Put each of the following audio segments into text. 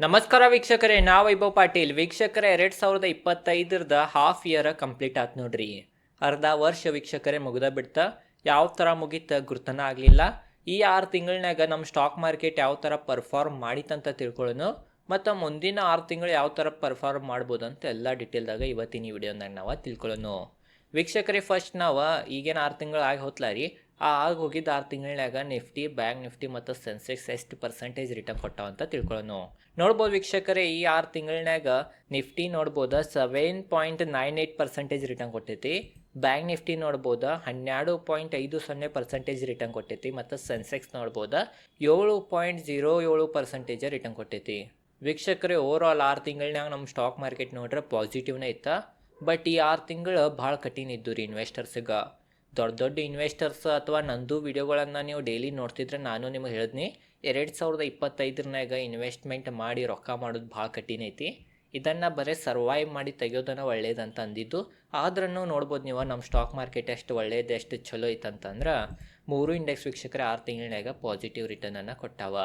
ನಮಸ್ಕಾರ ವೀಕ್ಷಕರೇ ನಾ ವೈಭವ್ ಪಾಟೀಲ್. ವೀಕ್ಷಕರೇ, ಎರಡು ಸಾವಿರದ ಇಪ್ಪತ್ತೈದರದ ಹಾಫ್ ಇಯರ್ ಕಂಪ್ಲೀಟ್ ಆತ್ ನೋಡ್ರಿ. ಅರ್ಧ ವರ್ಷ ವೀಕ್ಷಕರೇ ಮುಗಿದ ಬಿಡ್ತ. ಯಾವ ಥರ ಮುಗೀತ ಗುರ್ತನ ಆಗಲಿಲ್ಲ. ಈ ಆರು ತಿಂಗಳನ್ಯಾಗ ನಮ್ಮ ಸ್ಟಾಕ್ ಮಾರ್ಕೆಟ್ ಯಾವ ಥರ ಪರ್ಫಾರ್ಮ್ ಮಾಡಿತಂತ ತಿಳ್ಕೊಳ್ಳೋನು ಮತ್ತು ಮುಂದಿನ ಆರು ತಿಂಗಳು ಯಾವ ಥರ ಪರ್ಫಾರ್ಮ್ ಮಾಡ್ಬೋದು ಅಂತ ಎಲ್ಲ ಡಿಟೇಲ್ದಾಗ ಇವತ್ತಿನ ಈ ನಾವು ತಿಳ್ಕೊಳ್ಳೋನು ವೀಕ್ಷಕರೇ ಫಸ್ಟ್ ನಾವು ಈಗೇನು ಆರು ತಿಂಗಳು ಆಗಿ ಹೋತ್ಲ ಆಗಿ ಹೋಗಿದ್ದ ಆರು ತಿಂಗಳನ್ಯಾಗ ನಿಫ್ಟಿ, ಬ್ಯಾಂಕ್ ನಿಫ್ಟಿ ಮತ್ತು ಸೆನ್ಸೆಕ್ಸ್ ಎಷ್ಟು ಪರ್ಸೆಂಟೇಜ್ ರಿಟರ್ನ್ ಕೊಟ್ಟಾವ ಅಂತ ತಿಳ್ಕೊಳ್ಳೋಣ ನೋಡ್ಬೋದು ವೀಕ್ಷಕರೇ, ಈ ಆರು ತಿಂಗಳಿನಾಗ ನಿಫ್ಟಿ ನೋಡ್ಬೋದು seven point nine eight percentage return ಕೊಟ್ಟೈತಿ. ಬ್ಯಾಂಕ್ ನಿಫ್ಟಿ ನೋಡ್ಬೋದು ಹನ್ನೆರಡು ಪಾಯಿಂಟ್ ಐದು ಸೊನ್ನೆ ಪರ್ಸೆಂಟೇಜ್ ರಿಟರ್ನ್ ಕೊಟ್ಟೈತಿ ಮತ್ತು ಸೆನ್ಸೆಕ್ಸ್ ನೋಡ್ಬೋದು ಏಳು ಪಾಯಿಂಟ್ ಜೀರೋ ಏಳು ಪರ್ಸೆಂಟೇಜ್ ರಿಟರ್ನ್ ಕೊಟ್ಟೈತಿ. ವೀಕ್ಷಕರೇ ಓವರ್ ಆಲ್ ಆರು ತಿಂಗಳಿನಾಗ ನಮ್ಮ ಸ್ಟಾಕ್ ಮಾರ್ಕೆಟ್ ನೋಡ್ರೆ ಪಾಸಿಟಿವ್ನೇ ಇತ್ತು. ಬಟ್ ಈ ಆರು ತಿಂಗಳು ಭಾಳ ಕಠಿಣ ಇದ್ದು ರೀ ಇನ್ವೆಸ್ಟರ್ಸಿಗೆ ದೊಡ್ಡ ದೊಡ್ಡ ಇನ್ವೆಸ್ಟರ್ಸ್ ಅಥವಾ ನಂದು ವಿಡಿಯೋಗಳನ್ನು ನೀವು ಡೈಲಿ ನೋಡ್ತಿದ್ರೆ ನಾನು ನಿಮಗೆ ಹೇಳಿದ್ನಿ, ಎರಡು ಸಾವಿರದ ಇಪ್ಪತ್ತೈದರನಾಗ ಇನ್ವೆಸ್ಟ್ಮೆಂಟ್ ಮಾಡಿ ರೊಕ್ಕ ಮಾಡೋದು ಭಾಳ ಕಠಿಣ ಐತಿ. ಇದನ್ನು ಬರೀ ಸರ್ವೈವ್ ಮಾಡಿ ತೆಗಿಯೋದನ್ನ ಒಳ್ಳೇದಂತ ಅಂದಿದ್ದು. ಆದ್ರೂ ನೋಡ್ಬೋದು ನೀವು ನಮ್ಮ ಸ್ಟಾಕ್ ಮಾರ್ಕೆಟ್ ಎಷ್ಟು ಒಳ್ಳೇದು, ಎಷ್ಟು ಚಲೋ ಐತಂತಂದ್ರೆ ಮೂರು ಇಂಡೆಕ್ಸ್ ವೀಕ್ಷಕರೇ ಆರು ತಿಂಗಳನ್ಯಾಗ ಪಾಸಿಟಿವ್ ರಿಟರ್ನನ್ನು ಕೊಟ್ಟಾವ.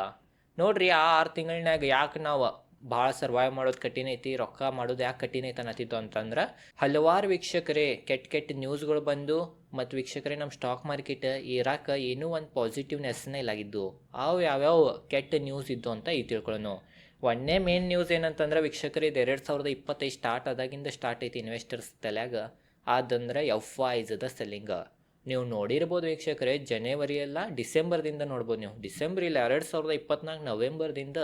ನೋಡ್ರಿ, ಆ ಆರು ತಿಂಗಳನ್ಯಾಗ ಯಾಕೆ ನಾವು ಭಾಳ ಸರ್ವೈವ್ ಮಾಡೋದು ಕಠಿಣ ಐತಿ, ರೊಕ್ಕ ಮಾಡೋದು ಯಾಕೆ ಕಠಿಣ ಐತೆ ಅಂತಂದ್ರೆ, ಹಲವಾರು ವೀಕ್ಷಕರೇ ಕೆಟ್ಟ ಕೆಟ್ಟ ನ್ಯೂಸ್ಗಳು ಬಂದು ಮತ್ತು ವೀಕ್ಷಕರೇ ನಮ್ಮ ಸ್ಟಾಕ್ ಮಾರ್ಕೆಟ್ ಏರಾಕ ಏನೂ ಒಂದು ಪಾಸಿಟಿವ್ನೆಸ್ನೇ ಇಲ್ಲಾಗಿದ್ದು. ಅವು ಯಾವ್ಯಾವ ಕೆಟ್ಟ ನ್ಯೂಸ್ ಇದ್ದು ಅಂತ ಈ ತಿಳ್ಕೊಳ್ಳೋಣ ಒಂದೇ ಮೇನ್ ನ್ಯೂಸ್ ಏನಂತಂದ್ರೆ ವೀಕ್ಷಕರೇ, ಇದು ಎರಡು ಸಾವಿರದ ಇಪ್ಪತ್ತೈದು ಸ್ಟಾರ್ಟ್ ಆದಾಗಿಂದ ಸ್ಟಾರ್ಟ್ ಐತಿ ಇನ್ವೆಸ್ಟರ್ಸ್ ತಲೆಯಾಗ. ಅದಂದ್ರೆ ಎಫ್ ದ ಸೆಲ್ಲಿಂಗ್. ನೀವು ನೋಡಿರ್ಬೋದು ವೀಕ್ಷಕರೇ ಜನವರಿ ಎಲ್ಲ ಡಿಸೆಂಬರ್ದಿಂದ ನೋಡ್ಬೋದು ನೀವು. ಡಿಸೆಂಬರ್ ಇಲ್ಲ, ಎರಡು ಸಾವಿರದ ಇಪ್ಪತ್ನಾಲ್ಕು ನವೆಂಬರ್ದಿಂದ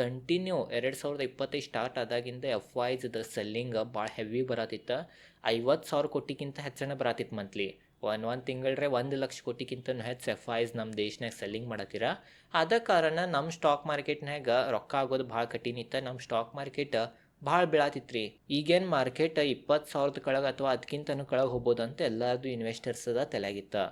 ಕಂಟಿನ್ಯೂ ಎರಡು ಸಾವಿರದ ಇಪ್ಪತ್ತೈದು ಸ್ಟಾರ್ಟ್ ಆದಾಗಿಂದ ಎಫ್ ವೈಸ್ದ ಸೆಲ್ಲಿಂಗ್ ಭಾಳ ಹೆವಿ ಬರತಿತ್ತು. ಐವತ್ತು ಸಾವಿರ ಕೋಟಿಗಿಂತ ಹೆಚ್ಚನ ಬರತಿತ್ತು ಮಂತ್ಲಿ ಒನ್ ಒಂದು ತಿಂಗಳ್ರೆ ಒಂದು ಲಕ್ಷ ಕೋಟಿಗಿಂತ ಹೆಚ್ಚು ಎಫ್ ಐಸ್ ನಮ್ಮ ದೇಶನಾಗ ಸೆಲ್ಲಿಂಗ್ ಮಾಡತ್ತೀರ ಆದ ಕಾರಣ ನಮ್ಮ ಸ್ಟಾಕ್ ಮಾರ್ಕೆಟ್ನಾಗ ರೊಕ್ಕ ಆಗೋದು ಭಾಳ ಕಠಿಣ ಇತ್ತು. ನಮ್ಮ ಸ್ಟಾಕ್ ಮಾರ್ಕೆಟ್ ಭಾಳ ಬೀಳಾತಿತ್ತು ರೀ ಈಗೇನು ಮಾರ್ಕೆಟ್ ಇಪ್ಪತ್ತು ಸಾವಿರದ ಕೆಳಗೆ ಅಥವಾ ಅದಕ್ಕಿಂತನೂ ಕೆಳಗೆ ಹೋಗ್ಬೋದು ಅಂತ ಎಲ್ಲರದು ಅದ ತಲೆಯಾಗಿತ್ತು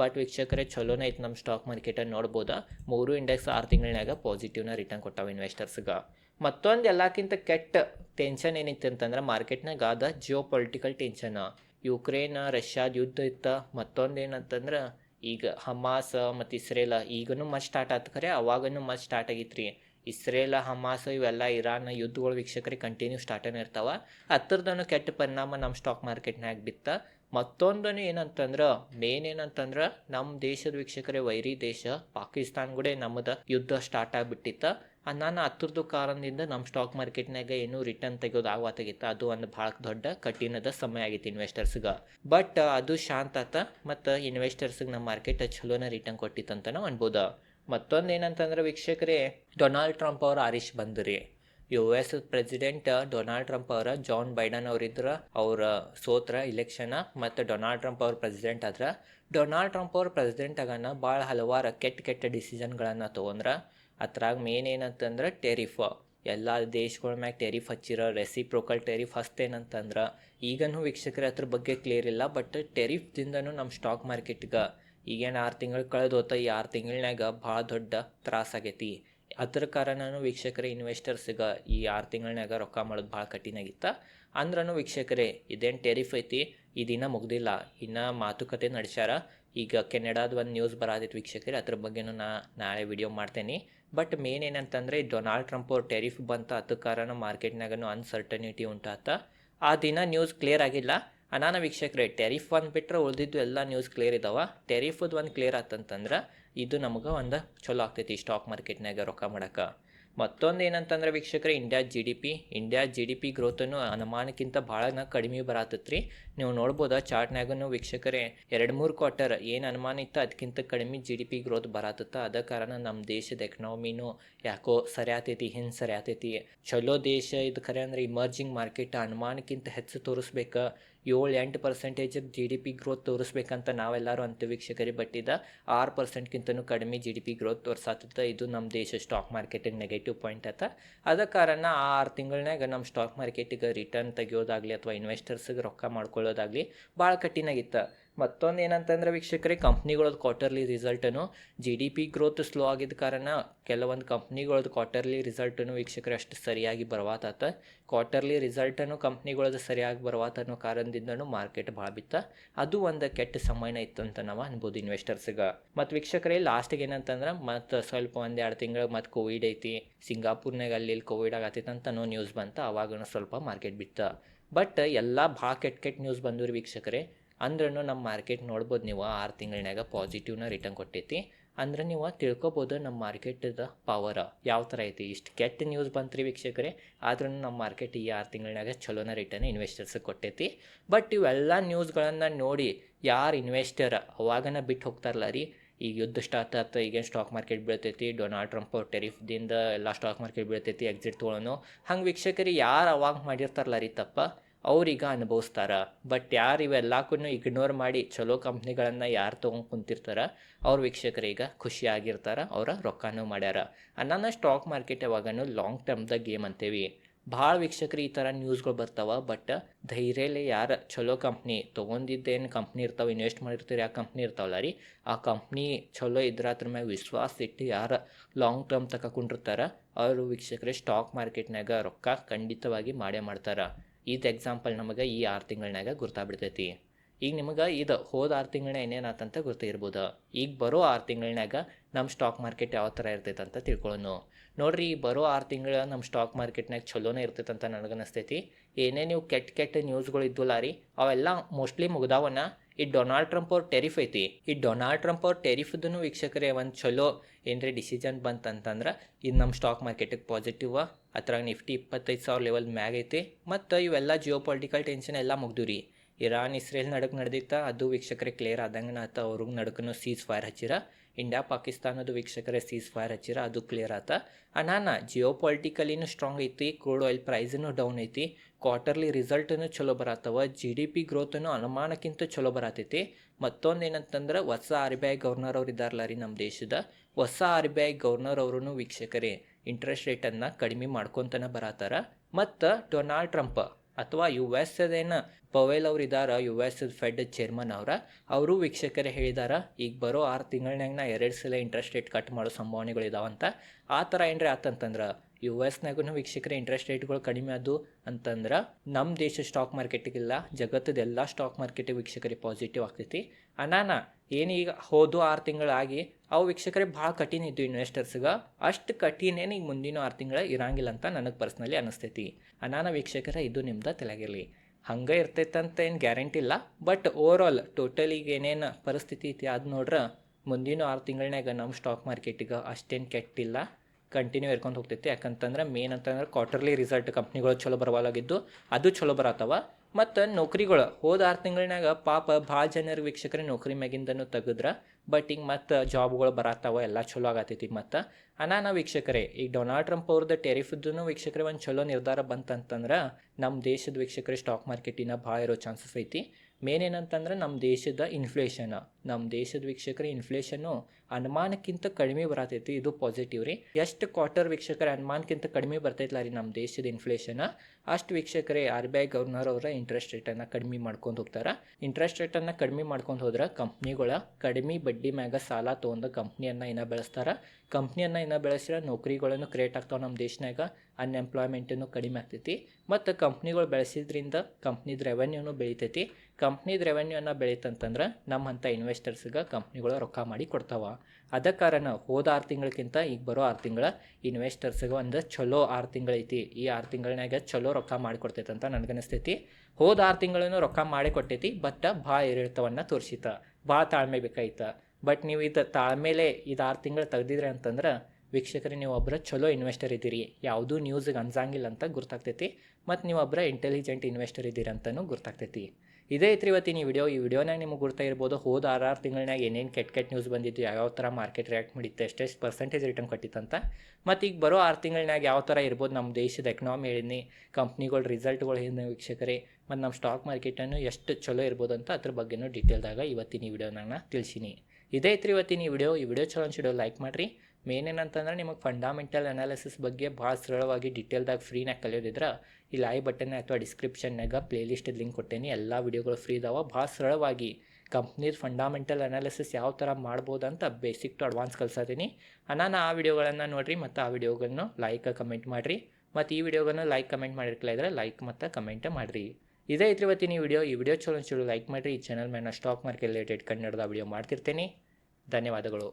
ಬಟ್ ವೀಕ್ಷಕರೇ ಚಲೋನೇ ಐತೆ ನಮ್ಮ ಸ್ಟಾಕ್ ಮಾರ್ಕೆಟನ್ನು ನೋಡ್ಬೋದು? ಮೂರು ಇಂಡೆಕ್ಸ್ ಆರು ತಿಂಗಳನ್ಯಾಗ ಪಾಸಿಟಿವ್ನ ರಿಟರ್ನ್ ಕೊಟ್ಟಾವ ಇನ್ವೆಸ್ಟರ್ಸ್ಗೆ ಮತ್ತೊಂದು ಎಲ್ಲಕ್ಕಿಂತ ಕೆಟ್ಟ ಟೆನ್ಷನ್ ಏನಿತ್ತು ಅಂತಂದ್ರೆ ಮಾರ್ಕೆಟ್ನಾಗ ಆದ ಜಿಯೋ ಪೊಲಿಟಿಕಲ್ ಟೆನ್ಷನ್ ಯುಕ್ರೇನ್ ರಷ್ಯಾದ ಯುದ್ಧ ಇತ್ತು. ಮತ್ತೊಂದು ಏನಂತಂದ್ರೆ ಈಗ ಹಮಾಸ್ ಮತ್ತು ಇಸ್ರೇಲ ಈಗನೂ ಮತ್ತೆ ಸ್ಟಾರ್ಟ್ ಆತು ಖರೆ, ಅವಾಗನೂ ಮತ್ತೆ ಸ್ಟಾರ್ಟ್ ಆಗಿತ್ತು ರೀ ಇಸ್ರೇಲ ಹಮಾಸ್ ಇವೆಲ್ಲ ಇರಾನ್ ಯುದ್ಧಗಳು ವೀಕ್ಷಕರಿಗೆ ಕಂಟಿನ್ಯೂ ಸ್ಟಾರ್ಟನೇ ಇರ್ತಾವ. ಹತ್ರದನು ಕೆಟ್ಟ ಪರಿಣಾಮ ನಮ್ಮ ಸ್ಟಾಕ್ ಮಾರ್ಕೆಟ್ನಾಗ ಬಿತ್ತ. ಮತ್ತೊಂದು ಏನಂತಂದ್ರೆ ಮೇನ್ ಏನಂತಂದ್ರೆ ನಮ್ಮ ದೇಶದ ವೀಕ್ಷಕರೇ ವೈರಿ ದೇಶ, ಪಾಕಿಸ್ತಾನ್ ಕೂಡ ನಮ್ಮದ ಯುದ್ಧ ಸ್ಟಾರ್ಟ್ ಆಗಿಬಿಟ್ಟಿತ್ತ. ನಾನು ಹತ್ತಿರದ ಕಾರಣದಿಂದ ನಮ್ಮ ಸ್ಟಾಕ್ ಮಾರ್ಕೆಟ್ನಾಗ ಏನು ರಿಟರ್ನ್ ತೆಗೆಯೋದು ಆಗವಾತಾಗಿತ್ತು ಅದು ಒಂದು ಭಾಳ ದೊಡ್ಡ ಕಠಿಣದ ಸಮಯ ಆಗಿತ್ತು ಇನ್ವೆಸ್ಟರ್ಸ್ಗೆ ಬಟ್ ಅದು ಶಾಂತ ಆತ. ಮತ್ತು ಇನ್ವೆಸ್ಟರ್ಸ್ಗೆ ನಮ್ಮ ಮಾರ್ಕೆಟ್ ಚಲೋನ ರಿಟರ್ನ್ ಕೊಟ್ಟಿತ್ತಂತ ಅನ್ಬೋದು. ಮತ್ತೊಂದು ಏನಂತಂದ್ರೆ ವೀಕ್ಷಕರೇ ಡೊನಾಲ್ಡ್ ಟ್ರಂಪ್ ಅವ್ರ ಆರಿಶ್ ಬಂದ್ರಿ. U S president Donald Trump ಅವರ ಜಾನ್ ಬೈಡನ್ ಅವರಿದ್ರ, ಅವ್ರ ಸೋತ್ರ ಇಲೆಕ್ಷನ್ ಮತ್ತು ಡೊನಾಲ್ಡ್ ಟ್ರಂಪ್ ಅವ್ರ ಪ್ರೆಸಿಡೆಂಟ್ ಆದ್ರ. ಡೊನಾಲ್ಡ್ ಟ್ರಂಪ್ ಅವ್ರ ಪ್ರೆಸಿಡೆಂಟ್ ಆಗನ ಭಾಳ ಹಲವಾರು ಕೆಟ್ಟ ಕೆಟ್ಟ ಡಿಸಿಷನ್ಗಳನ್ನು ತೊಗೊಂಡ್ರ. ಅದ್ರಾಗ ಮೇನ್ ಏನಂತಂದ್ರೆ ಟೆರಿಫ್ ಎಲ್ಲ ದೇಶಗಳ ಮ್ಯಾಗ ಟೆರಿಫ್ ಹಚ್ಚಿರೋ ರೆಸಿಪ್ರೋಕಲ್ ಟೆರಿಫ್ ಹಸ್ತೇನಂತಂದ್ರೆ ಈಗನೂ ವೀಕ್ಷಕರ ಅದ್ರ ಬಗ್ಗೆ ಕ್ಲಿಯರ್ ಇಲ್ಲ ಬಟ್ ಟೆರಿಫ್ದಿಂದನೂ ನಮ್ಮ ಸ್ಟಾಕ್ ಮಾರ್ಕೆಟ್ಗೆ ಈಗೇನು ಆರು ತಿಂಗಳು ಕಳೆದು ಹೋತ, ಈ ಆರು ತಿಂಗಳನ್ಯಾಗ ಭಾಳ ದೊಡ್ಡ ತ್ರಾಸಾಗೈತಿ ಅದ್ರ ಕಾರಣನೂ ವೀಕ್ಷಕರೇ ಇನ್ವೆಸ್ಟರ್ಸ್ಗೆ ಈ ಆರು ತಿಂಗಳನ್ಯಾಗ ರೊಕ್ಕ ಮಾಡೋದು ಭಾಳ ಕಠಿಣ ಆಗಿತ್ತು ಅಂದ್ರೂ ವೀಕ್ಷಕರೇ, ಇದೇನು ಟೆರಿಫ್ ಐತಿ? ಇದಿನ ಮುಗ್ದಿಲ್ಲ. ಇನ್ನು ಮಾತುಕತೆ ನಡೆಸ್ಯಾರ. ಈಗ ಕೆನಡಾದ ಒಂದು ನ್ಯೂಸ್ ಬರೋದಿತ್ತು ವೀಕ್ಷಕರೇ, ಅದ್ರ ಬಗ್ಗೆನೂ ನಾ ನಾಳೆ ವಿಡಿಯೋ ಮಾಡ್ತೇನೆ. ಬಟ್ ಮೇನ್ ಏನಂತಂದರೆ ಡೊನಾಲ್ಡ್ ಟ್ರಂಪ್ ಅವ್ರ ಟೆರಿಫ್ ಬಂತ ಅದ ಕಾರಣ ಮಾರ್ಕೆಟ್ನಾಗೂ ಅನ್ಸರ್ಟನಿಟಿ ಉಂಟಾತ. ಆ ದಿನ ನ್ಯೂಸ್ ಕ್ಲಿಯರ್ ಆಗಿಲ್ಲ. ಅನಾನ ವೀಕ್ಷಕರೇ ಟೆರಿಫ್ ಒಂದು ಬಿಟ್ಟರೆ ಉಳಿದಿದ್ದು ಎಲ್ಲ ನ್ಯೂಸ್ ಕ್ಲಿಯರ್ ಇದಾವೆ. ಟೆರಿಫದ್ದು ಒಂದು ಕ್ಲಿಯರ್ ಆತಂತಂದ್ರೆ ಇದು ನಮಗೆ ಒಂದು ಚಲೋ ಆಗ್ತೈತಿ ಸ್ಟಾಕ್ ಮಾರ್ಕೆಟ್ನಾಗ ರೊಕ್ಕ ಮಾಡಕ್ಕೆ ಮತ್ತೊಂದು ಏನಂತಂದ್ರೆ ವೀಕ್ಷಕರ India G D P India G D P ಗ್ರೋತನ್ನು ಅನುಮಾನಕ್ಕಿಂತ ಭಾಳ ಕಡಿಮೆ ಬರತ್ತೈತ್ರಿ ನೀವು ನೋಡ್ಬೋದಾ ಚಾರ್ಟ್ನಾಗೂ ವೀಕ್ಷಕರೇ, ಎರಡು ಮೂರು ಕ್ವಾರ್ಟರ್ ಏನು ಅನುಮಾನ ಇತ್ತು ಅದಕ್ಕಿಂತ ಕಡಿಮೆ ಜಿ ಡಿ ಪಿ ಗ್ರೋತ್ ಬರತ್ತತ್ತ ಅದ ಕಾರಣ ನಮ್ಮ ದೇಶದ ಎಕನಾಮಿನೂ ಯಾಕೋ ಸರಿ ಆತೈತಿ ಹಿಂದೆ ಸರಿ ಆತೈತಿ ಚಲೋ ದೇಶ ಇದು ಖರೆ ಅಂದರೆ ಇಮರ್ಜಿಂಗ್ ಮಾರ್ಕೆಟ್ ಅನುಮಾನಕ್ಕಿಂತ ಹೆಚ್ಚು ತೋರಿಸ್ಬೇಕು. ಏಳು ಎಂಟು percentage G D P growth ತೋರಿಸ್ಬೇಕಂತ ನಾವೆಲ್ಲರೂ ಅಂತ ವೀಕ್ಷಕರಿ. ಬಟ್ಟಿದ ಆರು ಪರ್ಸೆಂಟ್ಗಿಂತನೂ ಕಡಿಮೆ ಜಿ ಡಿ ಪಿ ಗ್ರೋತ್ ಇದು ನಮ್ಮ ದೇಶ ಸ್ಟಾಕ್ ಮಾರ್ಕೆಟಿಗೆ ನೆಗೆಟಿವ್ ಪಾಯಿಂಟ್ ಆಯ್ತಾ ಅದ ಕಾರಣ ಆ ಆರು ತಿಂಗಳನ್ಯಾಗ ನಮ್ಮ ಸ್ಟಾಕ್ ಮಾರ್ಕೆಟಿಗೆ ರಿಟರ್ನ್ ತೆಗಿಯೋದಾಗಲಿ ಅಥವಾ ಇನ್ವೆಸ್ಟರ್ಸಿಗೆ ರೊಕ್ಕ ಮಾಡ್ಕೊಳ್ಳೋದಾಗಲಿ ಭಾಳ ಕಠಿಣ ಆಗಿತ್ತು. ಮತ್ತೊಂದು ಏನಂತಂದ್ರೆ ವೀಕ್ಷಕರೇ ಕಂಪ್ನಿಗಳದ್ದು quarterly ರಿಸಲ್ಟನು G D P growth slow ಆಗಿದ್ದ ಕಾರಣ ಕೆಲವೊಂದು ಕಂಪ್ನಿಗಳದ್ದು ಕ್ವಾರ್ಟರ್ಲಿ ರಿಸಲ್ಟನ್ನು ವೀಕ್ಷಕರು ಅಷ್ಟು ಸರಿಯಾಗಿ ಬರವಾತಾತ. ಕ್ವಾರ್ಟರ್ಲಿ ರಿಸಲ್ಟನು ಕಂಪ್ನಿಗಳದ್ದು ಸರಿಯಾಗಿ ಬರವಾತ ಅನ್ನೋ ಕಾರಣದಿಂದನೂ ಮಾರ್ಕೆಟ್ ಭಾಳ ಬಿತ್ತ. ಅದು ಒಂದು ಕೆಟ್ಟ ಸಮಯನ ಇತ್ತು ಅಂತ ನಾವು ಅನ್ಬೋದು ಇನ್ವೆಸ್ಟರ್ಸ್ಗೆ ಮತ್ತು ವೀಕ್ಷಕರೇ ಲಾಸ್ಟಿಗೆ ಏನಂತಂದ್ರೆ ಮತ್ತು ಸ್ವಲ್ಪ ಒಂದೆರಡು ತಿಂಗಳು ಮತ್ತು ಕೋವಿಡ್ ಐತಿ, ಸಿಂಗಾಪುರ್ನಾಗ ಅಲ್ಲಿ ಕೋವಿಡ್ ಆಗತ್ತೈತೆ ಅಂತ ನ್ಯೂಸ್ ಬಂತ ಅವಾಗ ಸ್ವಲ್ಪ ಮಾರ್ಕೆಟ್ ಬಿತ್ತ. ಬಟ್ ಎಲ್ಲ ಭಾಳ ಕೆಟ್ಟ ಕೆಟ್ಟ ನ್ಯೂಸ್ ಬಂದವ್ರಿ ವೀಕ್ಷಕರೇ. ಅಂದ್ರೂ ನಮ್ಮ ಮಾರ್ಕೆಟ್ ನೋಡ್ಬೋದು ನೀವು ಆರು ತಿಂಗಳಿನಾಗ ಪಾಸಿಟಿವ್ನ ರಿಟರ್ನ್ ಕೊಟ್ಟೈತಿ. ಅಂದ್ರೆ ನೀವು ತಿಳ್ಕೊಬೋದು ನಮ್ಮ ಮಾರ್ಕೆಟದ ಪವರ್ ಯಾವ ಥರ ಐತಿ. ಇಷ್ಟು ಕೆಟ್ಟ ನ್ಯೂಸ್ ಬಂತ್ರಿ ವೀಕ್ಷಕರೇ ಆದ್ರೂ ನಮ್ಮ ಮಾರ್ಕೆಟ್ ಈ ಆರು ತಿಂಗಳಿನಾಗ ಚಲೋನ ರಿಟರ್ನ್ ಇನ್ವೆಸ್ಟರ್ಸ್ಗೆ ಕೊಟ್ಟೈತಿ. ಬಟ್ ಇವೆಲ್ಲ ನ್ಯೂಸ್ಗಳನ್ನು ನೋಡಿ ಯಾರು ಇನ್ವೆಸ್ಟರ್ ಅವಾಗನ ಬಿಟ್ಟು ಹೋಗ್ತಾರಲ್ಲ ರೀ. ಈಗ ಯುದ್ಧ ಸ್ಟಾರ್ಟ್ ಆತ ಈಗೇನು ಸ್ಟಾಕ್ ಮಾರ್ಕೆಟ್ ಬೀಳ್ತೈತಿ ಡೊನಾಲ್ಡ್ ಟ್ರಂಪ್ ಟೆರಿಫ್ದಿಂದ ಎಲ್ಲ ಸ್ಟಾಕ್ ಮಾರ್ಕೆಟ್ ಬೀಳ್ತೈತಿ ಎಕ್ಸಿಟ್ ತೊಗೊಳೋನು. ಹಂಗೆ ವೀಕ್ಷಕರಿಗೆ ಯಾರು ಅವಾಗ ಮಾಡಿರ್ತಾರಲ್ಲ ರೀ ತಪ್ಪ? ಅವ್ರೀಗ ಅನುಭವಿಸ್ತಾರ. ಬಟ್ ಯಾರು ಇವೆಲ್ಲಕ್ಕೂ ಇಗ್ನೋರ್ ಮಾಡಿ ಚಲೋ ಕಂಪ್ನಿಗಳನ್ನು ಯಾರು ತೊಗೊಂಡು ಕುಂತಿರ್ತಾರ, ಅವ್ರ ವೀಕ್ಷಕರು ಈಗ ಖುಷಿಯಾಗಿರ್ತಾರ, ಅವರ ರೊಕ್ಕನೂ ಮಾಡ್ಯಾರ. ಅನ್ನನ ಸ್ಟಾಕ್ ಮಾರ್ಕೆಟ್ ಯಾವಾಗನು ಲಾಂಗ್ ಟರ್ಮ್ದ ಗೇಮ್ ಅಂತೇವಿ. ಭಾಳ ವೀಕ್ಷಕರು ಈ ಥರ ನ್ಯೂಸ್ಗಳು ಬರ್ತಾವೆ ಬಟ್ ಧೈರ್ಯಲೆ ಯಾರು ಚಲೋ ಕಂಪ್ನಿ ತೊಗೊಂಡಿದ್ದೇನು ಕಂಪ್ನಿ ಇರ್ತಾವೆ ಇನ್ವೆಸ್ಟ್ ಮಾಡಿರ್ತೀರಿ ಆ ಕಂಪ್ನಿ ಇರ್ತಾವಲ್ಲ ರೀ, ಆ ಕಂಪ್ನಿ ಚಲೋ ಇದ್ರ ಅದ್ರ ಮ್ಯಾಗ ವಿಶ್ವಾಸ ಇಟ್ಟು ಯಾರು ಲಾಂಗ್ ಟರ್ಮ್ ತಕೊಂಡಿರ್ತಾರ ಅವರು ವೀಕ್ಷಕರೇ ಸ್ಟಾಕ್ ಮಾರ್ಕೆಟ್ನಾಗ ರೊಕ್ಕ ಖಂಡಿತವಾಗಿ ಮಾಡೇ ಮಾಡ್ತಾರ. ಇದು ಎಕ್ಸಾಂಪಲ್ ನಮಗೆ ಈ ಆರು ತಿಂಗಳನ್ಯಾಗ ಗುರ್ತಾಗ್ಬಿಡ್ತೈತಿ. ಈಗ ನಿಮಗೆ ಇದು ಹೋದ ಆರು ತಿಂಗಳನ್ನ ಏನೇನಾತಂತ ಗೊತ್ತಿರ್ಬೋದು ಈಗ ಬರೋ ಆರು ತಿಂಗಳನ್ಯಾಗ ನಮ್ಮ ಸ್ಟಾಕ್ ಮಾರ್ಕೆಟ್ ಯಾವ ಥರ ಇರ್ತೈತೆ ಅಂತ ತಿಳ್ಕೊಳ್ಳೋನು ನೋಡ್ರಿ, ಈ ಬರೋ ಆರು ತಿಂಗಳ ನಮ್ಮ ಸ್ಟಾಕ್ ಮಾರ್ಕೆಟ್ನಾಗ ಚಲೋನೇ ಇರ್ತೈತೆ ಅಂತ ನನಗನ್ನಿಸ್ತೈತಿ ಏನೇ ನೀವು ಕೆಟ್ಟ ಕೆಟ್ಟ ನ್ಯೂಸ್ಗಳು ಇದ್ದುಲ್ಲ ರೀ, ಅವೆಲ್ಲ ಮೋಸ್ಟ್ಲಿ ಮುಗ್ದಾವನ್ನ ಈ ಡೊನಾಲ್ಡ್ ಟ್ರಂಪ್ ಅವ್ರ ಟೆರಿಫ್ ಐತಿ. ಈ ಡೊನಾಲ್ಡ್ ಟ್ರಂಪ್ ಅವ್ರ ಟೆರಿಫ್ದೂ ವೀಕ್ಷಕರೇ ಒಂದು ಚಲೋ ಏನ್ರಿ ಡಿಸಿಷನ್ ಬಂತಂತಂದ್ರೆ ಇದು ನಮ್ಮ ಸ್ಟಾಕ್ ಮಾರ್ಕೆಟಿಗೆ ಪಾಸಿಟಿವ್ ಅದ್ರಾಗ ನಿಫ್ಟಿ ಇಪ್ಪತ್ತೈದು ಸಾವಿರ ಲೆವೆಲ್ ಮ್ಯಾಗ ಐತಿ. ಮತ್ತು ಇವೆಲ್ಲ ಜಿಯೋ ಪೊಲಿಟಿಕಲ್ ಟೆನ್ಷನ್ ಎಲ್ಲ ಮುಗ್ದು ರೀ ಇರಾನ್, ಇಸ್ರೇಲ್ ನಡಕ್ ನಡೆದಿತ್ತ, ಅದು ವೀಕ್ಷಕರೇ ಕ್ಲಿಯರ್ ಆದಂಗೆ ಆತ ಅವ್ರಿಗೆ ನಡಕನು ಸೀಸ್ ಫೈರ್ ಹಚ್ಚಿರ. ಇಂಡಿಯಾ, ಪಾಕಿಸ್ತಾನದ ವೀಕ್ಷಕರೇ ಸೀಸ್ ಫೈರ್ ಹಚ್ಚಿರ, ಅದು ಕ್ಲಿಯರ್ ಆತ. ಅನಾನ ಜಿಯೋ ಪೊಲಿಟಿಕಲಿನೂ ಸ್ಟ್ರಾಂಗ್ ಐತಿ ಕ್ರೂಡ್ ಆಯಿಲ್ ಪ್ರೈಸನ್ನು ಡೌನ್ ಐತಿ. ಕ್ವಾರ್ಟರ್ಲಿ ರಿಸಲ್ಟನ್ನು ಚಲೋ ಬರತ್ತವ ಜಿ ಡಿ ಪಿ ಗ್ರೋತನು ಅನುಮಾನಕ್ಕಿಂತ ಚಲೋ ಬರತೈತಿ. ಮತ್ತೊಂದು ಏನಂತಂದ್ರೆ ಹೊಸ ಆರ್ ಬಿ ಐ ಗವರ್ನರ್ ಅವ್ರು ಇದ್ದಾರಲ್ಲ ರೀ ನಮ್ಮ ದೇಶದ. ಹೊಸ ಆರ್ ಬಿ ಐ ಗವರ್ನರ್ ಅವರು ವೀಕ್ಷಕರೇ ಇಂಟ್ರೆಸ್ಟ್ ರೇಟನ್ನು ಕಡಿಮೆ ಮಾಡ್ಕೊತನ ಬರತ್ತಾರ. ಮತ್ತು ಡೊನಾಲ್ಡ್ ಟ್ರಂಪ್ ಅಥವಾ ಯು ಎಸ್ ಅದೇನು ಪವೇಲ್ ಅವ್ರು ಇದ್ದಾರೆ ಯು ಎಸ್ ಫೆಡ್ ಚೇರ್ಮನ್ ಅವರ, ಅವರು ವೀಕ್ಷಕರೇ ಹೇಳಿದಾರ, ಈಗ ಬರೋ ಆರು ತಿಂಗಳನ್ಯಾಗ ನಾ ಎರಡು ಸಲ ಇಂಟ್ರೆಸ್ಟ್ ರೇಟ್ ಕಟ್ ಮಾಡೋ ಸಂಭಾವನೆಗಳಿದಾವಂತ. ಆ ಥರ ಏನ್ರಿ ಆತಂತಂದ್ರೆ? ಯು ಎಸ್ನಾಗೂ ವೀಕ್ಷಕರ ಇಂಟ್ರೆಸ್ಟ್ ರೇಟ್ಗಳು ಕಡಿಮೆ ಅದು ಅಂತಂದ್ರೆ ನಮ್ಮ ದೇಶ ಸ್ಟಾಕ್ ಮಾರ್ಕೆಟಿಗಿಲ್ಲ ಜಗತ್ತದ ಎಲ್ಲ ಸ್ಟಾಕ್ ಮಾರ್ಕೆಟಿಗೆ ವೀಕ್ಷಕರಿಗೆ ಪಾಸಿಟಿವ್ ಆಗ್ತೈತಿ. ಅನಾನ ಏನೀಗ ಹೋದು ಆರು ತಿಂಗಳಾಗಿ ಅವು ವೀಕ್ಷಕರೇ ಭಾಳ ಕಠಿಣ ಇದ್ದು ಇನ್ವೆಸ್ಟರ್ಸ್ಗೆ ಅಷ್ಟು ಕಠಿಣೇನು ಈಗ ಮುಂದಿನ ಆರು ತಿಂಗಳ ಇರಂಗಿಲ್ಲ ಅಂತ ನನಗೆ ಪರ್ಸ್ನಲಿ ಅನಿಸ್ತೈತಿ. ಅನಾನ ವೀಕ್ಷಕರ, ಇದು ನಿಮ್ದು ತಲೆಗಿರಲಿ. ಹಂಗೆ ಇರ್ತೈತಂತ ಏನು ಗ್ಯಾರಂಟಿ ಇಲ್ಲ ಬಟ್ ಓವರ್ ಆಲ್ ಟೋಟಲ್ ಈಗ ಏನೇನು ಪರಿಸ್ಥಿತಿ ಐತಿ ಅದು ನೋಡ್ರೆ ಮುಂದಿನ ಆರು ತಿಂಗಳನ್ಯಾಗ ನಮ್ಮ ಸ್ಟಾಕ್ ಮಾರ್ಕೆಟಿಗೆ ಅಷ್ಟೇನು ಕೆಟ್ಟಿಲ್ಲ. ಕಂಟಿನ್ಯೂ ಇರ್ಕೊಂಡು ಹೋಗ್ತೈತಿ. ಯಾಕಂತಂದ್ರೆ ಮೇನ್ ಅಂತಂದ್ರೆ ಕ್ವಾರ್ಟರ್ಲಿ ರಿಸಲ್ಟ್ ಕಂಪ್ನಿಗಳು ಚಲೋ ಬರವಾಲಾಗಿದ್ದು ಅದು ಚಲೋ ಬರತ್ತವ. ಮತ್ತು ನೌಕರಿಗಳು, ಹೋದ ಆರು ತಿಂಗಳಿನಾಗ ಪಾಪ ಭಾಳ ಜನರ ವೀಕ್ಷಕರೇ ನೌಕರಿ ಮ್ಯಾಗಿಂದನು ತೆಗೆದ್ರ ಬಟ್ ಈಗ ಮತ್ತು ಜಾಬ್ಗಳು ಬರತ್ತಾವ, ಎಲ್ಲ ಚಲೋ ಆಗತೈತಿ ಮತ್ತು. ಅನಾನ ವೀಕ್ಷಕರೇ, ಈಗ ಡೊನಾಲ್ಡ್ ಟ್ರಂಪ್ ಅವ್ರದ್ದು ಟೆರಿಫ್ದೂ ವೀಕ್ಷಕರೇ ಒಂದು ಚಲೋ ನಿರ್ಧಾರ ಬಂತಂತಂದ್ರೆ ನಮ್ಮ ದೇಶದ ವೀಕ್ಷಕರೇ ಸ್ಟಾಕ್ ಮಾರ್ಕೆಟಿನ ಭಾಳ ಇರೋ ಚಾನ್ಸಸ್ ಐತಿ. ಮೇನ್ ಏನಂತಂದ್ರೆ ನಮ್ಮ ದೇಶದ ಇನ್ಫ್ಲೇಷನ್ ನಮ್ಮ ದೇಶದ ವೀಕ್ಷಕರ ಇನ್ಫ್ಲೇಷನ್ನು ಅನುಮಾನಕ್ಕಿಂತ ಕಡಿಮೆ ಬರತೈತಿ, ಇದು ಪಾಸಿಟಿವ್ ರೀ. ಎಷ್ಟು ಕ್ವಾರ್ಟರ್ ವೀಕ್ಷಕರ, ಅನುಮಾನಕ್ಕಿಂತ ಕಡಿಮೆ ಬರ್ತೈತಲ್ಲ ರೀ ನಮ್ಮ ದೇಶದ ಇನ್ಫ್ಲೇಷನ್ ಅಷ್ಟು ವೀಕ್ಷಕರೇ ಆರ್ ಬಿ ಐ ಗವರ್ನರ್ ಅವರ ಇಂಟ್ರೆಸ್ಟ್ ರೇಟನ್ನು ಕಡಿಮೆ ಮಾಡ್ಕೊಂಡು ಹೋಗ್ತಾರೆ. ಇಂಟ್ರೆಸ್ಟ್ ರೇಟನ್ನು ಕಡಿಮೆ ಮಾಡ್ಕೊಂಡು ಹೋದ್ರೆ ಕಂಪ್ನಿಗಳ ಕಡಿಮೆ ಬಡ್ಡಿ ಮ್ಯಾಗ ಸಾಲ ತೊಗೊಂಡು ಕಂಪ್ನಿಯನ್ನು ಇನ್ನ ಬೆಳೆಸ್ತಾರೆ. ಕಂಪ್ನಿಯನ್ನು ಇನ್ನ ಬೆಳೆಸಿದ್ರೆ ನೌಕರಿಗಳನ್ನು ಕ್ರಿಯೇಟ್ ಆಗ್ತಾವೆ ನಮ್ಮ ದೇಶನಾಗ ಅನ್ಎಂಪ್ಲಾಯ್ಮೆಂಟನ್ನು ಕಡಿಮೆ ಆಗ್ತೈತಿ. ಮತ್ತು ಕಂಪ್ನಿಗಳು ಬೆಳೆಸಿದ್ರಿಂದ ಕಂಪ್ನಿದ ರೆವೆನ್ಯೂನು ಬೆಳಿತೈತಿ. ಕಂಪ್ನಿದ ರೆವೆನ್ಯೂನ ಬೆಳೀತಂತಂದ್ರೆ ನಮ್ಮಂಥ ಇನ್ವೆಸ್ಟರ್ಸ್ಗೆ ಕಂಪ್ನಿಗಳು ರೊಕ್ಕ ಮಾಡಿ ಕೊಡ್ತಾವ. ಅದ ಕಾರಣ ಹೋದ ಆರು ತಿಂಗಳಕ್ಕಿಂತ ಈಗ ಬರೋ ಆರು ತಿಂಗಳ ಇನ್ವೆಸ್ಟರ್ಸ್ಗೆ ಒಂದು ಚಲೋ ಆರು ತಿಂಗಳೈತಿ. ಈ ಆರು ತಿಂಗಳನ್ಯಾಗ ಚಲೋ ರೊಕ್ಕ ಮಾಡಿಕೊಡ್ತೈತೆ ಅಂತ ನನಗನ್ನಿಸ್ತೈತಿ ಹೋದ ಆರು ತಿಂಗಳನ್ನು ರೊಕ್ಕ ಮಾಡಿ ಕೊಟ್ಟೈತಿ, ಬಟ್ ಭಾಳ ಏರಿಳಿತವನ್ನು ತೋರಿಸಿತ. ಭಾಳ ತಾಳ್ಮೆ ಬೇಕಾಯ್ತ. ಬಟ್ ನೀವು ಇದು ತಾಳ್ಮೇಲೆ ಇದು ಆರು ತಿಂಗಳು ತೆಗ್ದಿದ್ರಿ ಅಂತಂದ್ರೆ ವೀಕ್ಷಕರೇ ನೀವು ಒಬ್ಬರ ಚಲೋ ಇನ್ವೆಸ್ಟರ್ ಇದ್ದೀರಿ. ಯಾವುದೂ ನ್ಯೂಸಿಗೆ ಅನ್ಸಂಗಿಲ್ಲ ಅಂತ ಗುರ್ತಾಗ್ತೈತಿ. ಮತ್ತು ನೀವು ಒಬ್ಬರ ಇಂಟೆಲಿಜೆಂಟ್ ಇನ್ವೆಸ್ಟರ್ ಇದ್ದೀರಿ ಅಂತಲೂ ಗುರ್ತಾಗ್ತೈತಿ. ಇದೇ ಐತ್ರಿ ಇವತ್ತಿನ ಈ ವಿಡಿಯೋ ಈ ವಿಡಿಯೋನಾಗ ನಿಮಗೆ ಗುರ್ತಾ ಇರ್ಬೋದು. ಹೋದ ಆರು ಆರು ತಿಂಗಳನ್ಯಾಗ ಏನೇನು ಕೆಟ್ಟ ಕೆಟ್ಟ ನ್ಯೂಸ್ ಬಂದಿದ್ದು ಯಾವ್ಯಾವ ಥರ ಮಾರ್ಕೆಟ್ ರಿಯಾಕ್ಟ್ ಮಾಡಿತ್ತು ಎಷ್ಟೆಷ್ಟು ಪರ್ಸೆಂಟೇಜ್ ರಿಟರ್ನ್ ಕೊಟ್ಟಿತ್ತಂತ ಮತ್ತು ಈಗ ಬರೋ ಆರು ತಿಂಗಳನ್ಯಾಗ ಯಾವ ಥರ ಇರ್ಬೋದು ನಮ್ಮ ದೇಶದ ಎಕನಾಮಿ ಹೇಳಿದ್ನಿ ಕಂಪ್ನಿಗಳ ರಿಸಲ್ಟ್ಗಳು ಹೇಳಿದ್ನಿ ವೀಕ್ಷಕರೇ. ಮತ್ತು ನಮ್ಮ ಸ್ಟಾಕ್ ಮಾರ್ಕೆಟನ್ನು ಎಷ್ಟು ಚಲೋ ಇರ್ಬೋದು ಅಂತ ಅದ್ರ ಬಗ್ಗೆನೂ ಡೀಟೇಲ್ದಾಗ ಇವತ್ತಿನ ಈ ವಿಡಿಯೋನಾಗ ತಿಳಿಸೀನಿ. ಇದೇ ಐತ್ರಿ ಇವತ್ತಿನ ಈ ವಿಡಿಯೋ ಈ ವಿಡಿಯೋ ಚಲೋ ಅನ್ಸಿಡೋ ಲೈಕ್ ಮಾಡಿರಿ. ಮೇನ್ ಏನಂತಂದ್ರೆ ನಿಮಗೆ ಫಂಡಾಮೆಂಟಲ್ ಅನಾಲಿಸಿಸ್ ಬಗ್ಗೆ ಭಾಳ ಸರಳವಾಗಿ ಡೀಟೇಲ್ದಾಗ ಫ್ರೀನಾಗ ಕಲಿಯೋದಿದ್ರೆ ಈ ಐ ಬಟನ್ ಅಥವಾ ಡಿಸ್ಕ್ರಿಪ್ಷನ್ನಾಗ ಪ್ಲೇಲಿಸ್ಟ್ ಲಿಂಕ್ ಕೊಟ್ಟೇನಿ ಎಲ್ಲ ವಿಡಿಯೋಗಳು ಫ್ರೀ ಇದಾವೆ. ಭಾಳ ಸರಳವಾಗಿ ಕಂಪ್ನೀದು ಫಂಡಾಮೆಂಟಲ್ ಅನಾಲಿಸಿಸ್ ಯಾವ ಥರ ಮಾಡ್ಬೋದು ಅಂತ ಬೇಸಿಕ್ ಟು ಅಡ್ವಾನ್ಸ್ ಕಲ್ಸತ್ತೀನಿ ನಾನು ಆ ವಿಡಿಯೋಗಳನ್ನು ನೋಡಿರಿ ಮತ್ತು ಆ ವಿಡಿಯೋಗಳನ್ನು ಲೈಕ್ ಕಮೆಂಟ್ ಮಾಡಿರಿ. ಮತ್ತು ಈ ವಿಡಿಯೋಗಳನ್ನು ಲೈಕ್ ಕಮೆಂಟ್ ಮಾಡಿರ್ಕಲ ಇದ್ರೆ ಲೈಕ್ ಮತ್ತು ಕಮೆಂಟ್ ಮಾಡಿರಿ. ಇದೇ ಇದ್ರ ಇವತ್ತಿನ ಈ ವಿಡಿಯೋ ಈ ವಿಡಿಯೋ ಚಲೋ ಚಲೋ ಲೈಕ್ ಮಾಡಿರಿ. ಈ ಚಾನಲ್ ಮೇಲೆ ಸ್ಟಾಕ್ ಮಾರ್ಕೆಟ್ ರಿಲೇಟೆಡ್ ಕನ್ನಡದ ವಿಡಿಯೋ ಮಾಡ್ತಿರ್ತೀನಿ. ಧನ್ಯವಾದಗಳು.